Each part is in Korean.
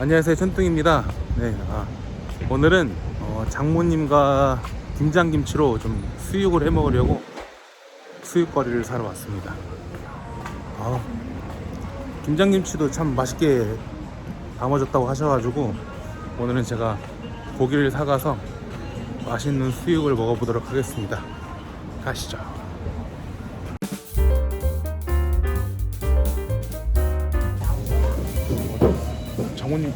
안녕하세요 천뚱입니다. 네, 아, 오늘은 어, 장모님과 김장김치로 좀 수육을 해 먹으려고 수육거리를 사러 왔습니다. 아, 김장김치도 참 맛있게 담아졌다고 하셔가지고 오늘은 제가 고기를 사가서 맛있는 수육을 먹어보도록 하겠습니다. 가시죠 장모님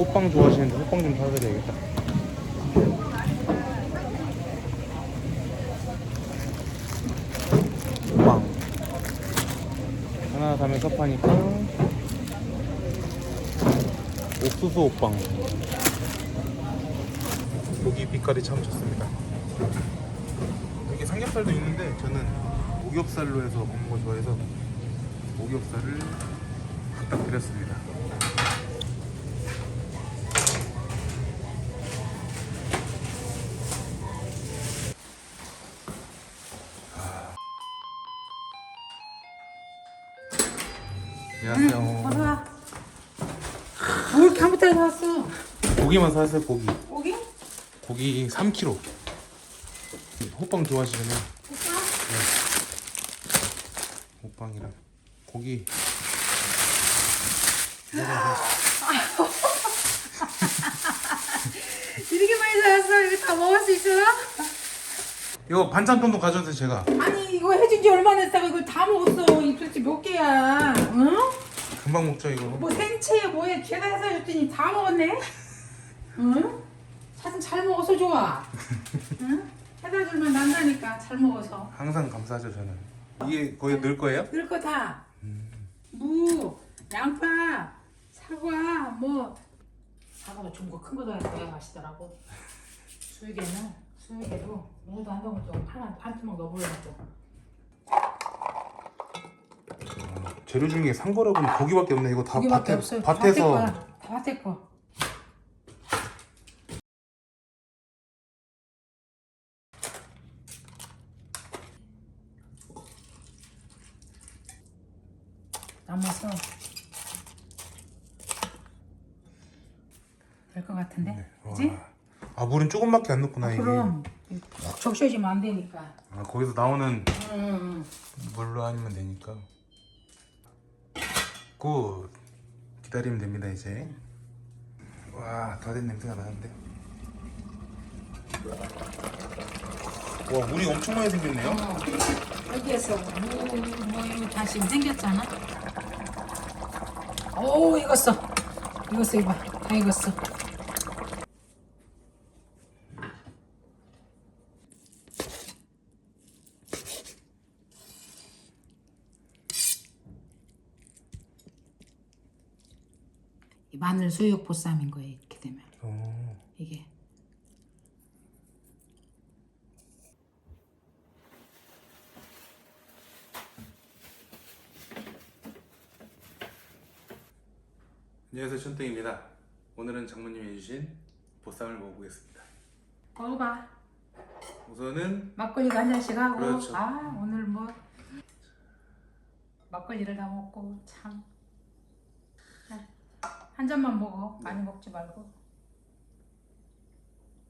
호빵 좋아하시는데 호빵 좀 사드려야겠다. 호빵 하나 사면 섭하니까 옥수수 호빵 고기 빛깔이 참 좋습니다. 여기 삼겹살도 있는데 저는 오겹살로 해서 먹는 거 좋아해서 오겹살을 부탁드렸습니다. 뭘 부터 나왔어? 고기만 사세요, 고기. 고기? 고기 3kg. 호빵 좋아하시잖아요. 호빵이랑 고기. 이렇게 많이 사왔어? 이거 다 먹을 수 있어? 이거 반찬통도 가져오세요, 제가. 아니 이거 해준 지 얼마나 됐다고 이걸 다 먹었어. 이 도대체 몇 개야? 응? 금방 먹죠, 이거. 뭐 생채 뭐에 죄다 해서 줬더니 다 먹었네? 응? 사실 잘 먹어서 좋아. 응? 해다 줄만 난다니까 잘 먹어서. 항상 감사하죠, 저는. 이게 거의 넣을 거예요? 넣을 거 다. 무, 양파, 사과, 뭐 사과도 좋은 거 큰 거 넣어야 맛있더라고. 수육에는 수육에도 무도 한 덩을 좀 하나 한 투먹 넣어보려고. 재료 중에 산 거라고는 고기밖에 없네. 이거 다 고기밖에 밭에, 없어요. 다 밭에서 밭에 거야. 다 밭에 거. 남아서 될 것 같은데, 그지? 와. 아, 물은 조금밖에 안 넣구나, 이게. 그럼 푹 적셔지면 안 되니까. 아, 거기서 나오는 음, 물로 하면 되니까. 굿. 기다리면 됩니다, 이제. 와, 다 된 냄새가 나는데. 와, 물이 엄청 많이 생겼네요. 어, 여기에서 뭐, 뭐 이거 다시 생겼잖아. 오 익었어. 익었어 이거 다 익었어. 마늘 수육 보쌈인 거예요 이렇게 되면 어. 이게. 안녕하세요, 춘땡입니다. 오늘은 장모님이 해주신 보쌈을 먹어보겠습니다. 먹어봐. 우선은 막걸리도 한 잔씩 하고 그렇죠. 아 오늘 뭐 막걸리를 다 먹고 참 한 잔만 먹어 많이 먹지 말고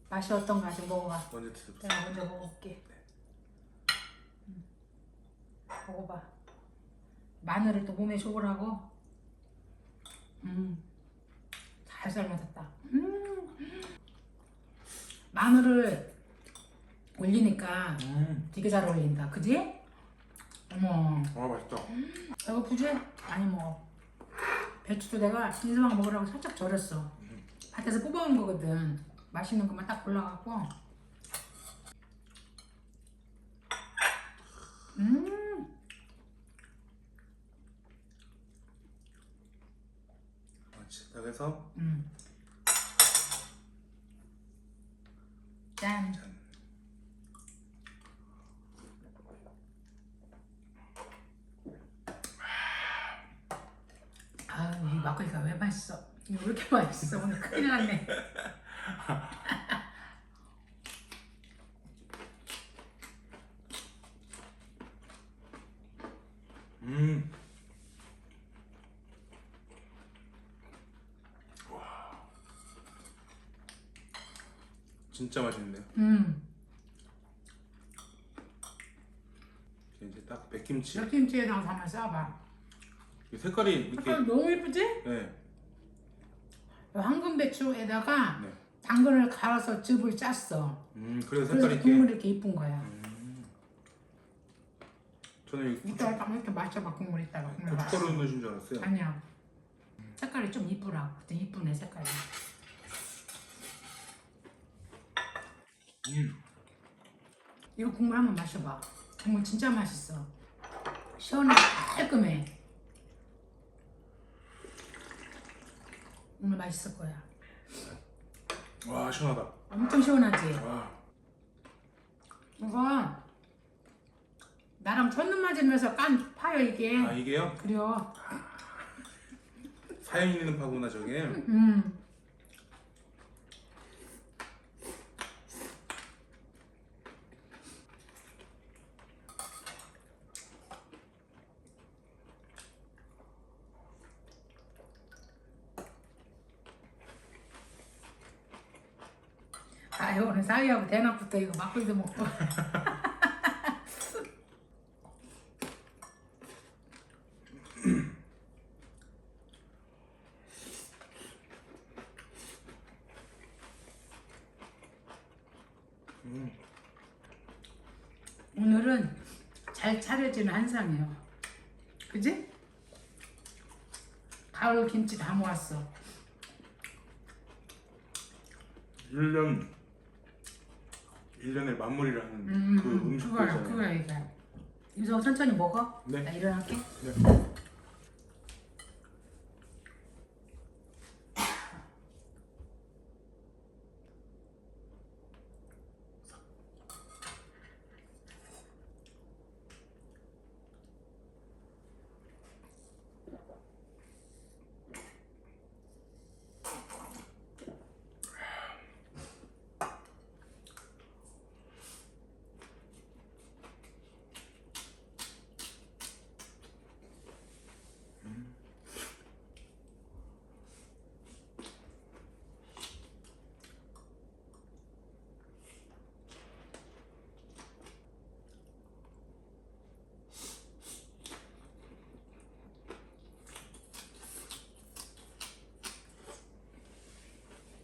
맛이 어떤가 좀 먹어봐 먼저 드셔보세요. 내가 먼저 먹어볼게 음. 먹어봐 마늘을 또 몸에 좋으라고 음 잘 삶아졌다 음 마늘을 올리니까 음, 되게 잘 어울린다. 그지? 어머, 와 맛있다. 배고프지? 많이 먹어. 배추도 내가 인수막 먹으라고 살짝 절였어. 밭에서 뽑아온 거거든. 맛있는 것만 딱 골라갖고. 음, 자, 그래서 음. 막걸리가 그러니까 왜 맛있어? 왜 이렇게 맛있어? 오늘 큰일 났네. 음. 와. 진짜 맛있는데요? 음. 이제 딱 백김치. 몇 김치에다가 한번 싸봐. 이 색깔이 이렇게 색깔 너무 예쁘지? 네. 황금 배추에다가 네. 당근을 갈아서 즙을 짰어. 음 그래서 그래서 색깔이 이렇게. 국물이 이렇게 이쁜 거야. 음. 저는 이 고추, 이따가 한번 이렇게 마셔봐 국물 있다가 국물 마셔. 고춧가루 넣으신 줄 알았어요. 아니야. 색깔이 좀 이쁘라. 좀 이쁘네 색깔이. 음. 이거 국물 한번 마셔봐. 국물 진짜 맛있어. 시원하고 깔끔해. 오늘 맛있을 거야. 와 시원하다. 엄청 시원하지? 와. 이거 나랑 첫눈 맞으면서 깐 파요 이게. 아 이게요? 그래요. 사연 있는 파구나 저게. 음. 아유 오늘 사위하고 대낮부터 이거 막걸리도 먹고 음. 오늘은 잘 차려지는 한상이에요 그지? 가을 김치 다 모았어 1년 1년의 마무리를 하는 음, 그 음, 음식 그거야 있잖아요. 그거야 이게 유성 천천히 먹어 네. 나 일어날게 네.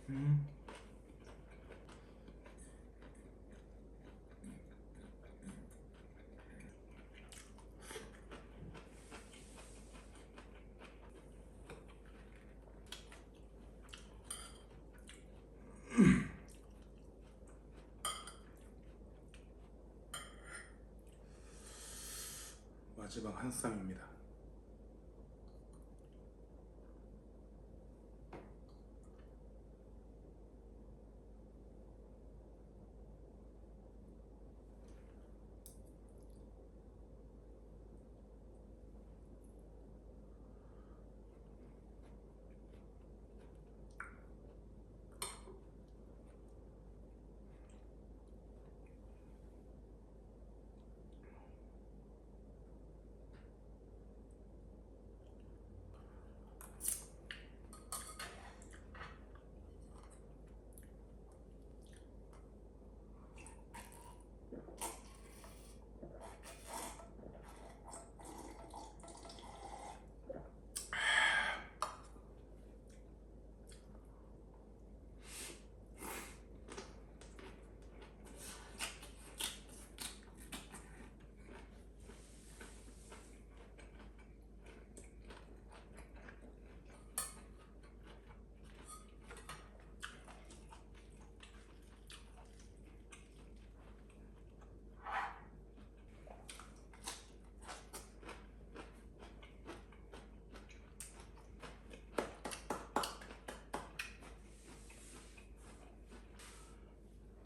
음. 마지막 한 쌍입니다.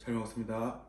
잘 먹었습니다.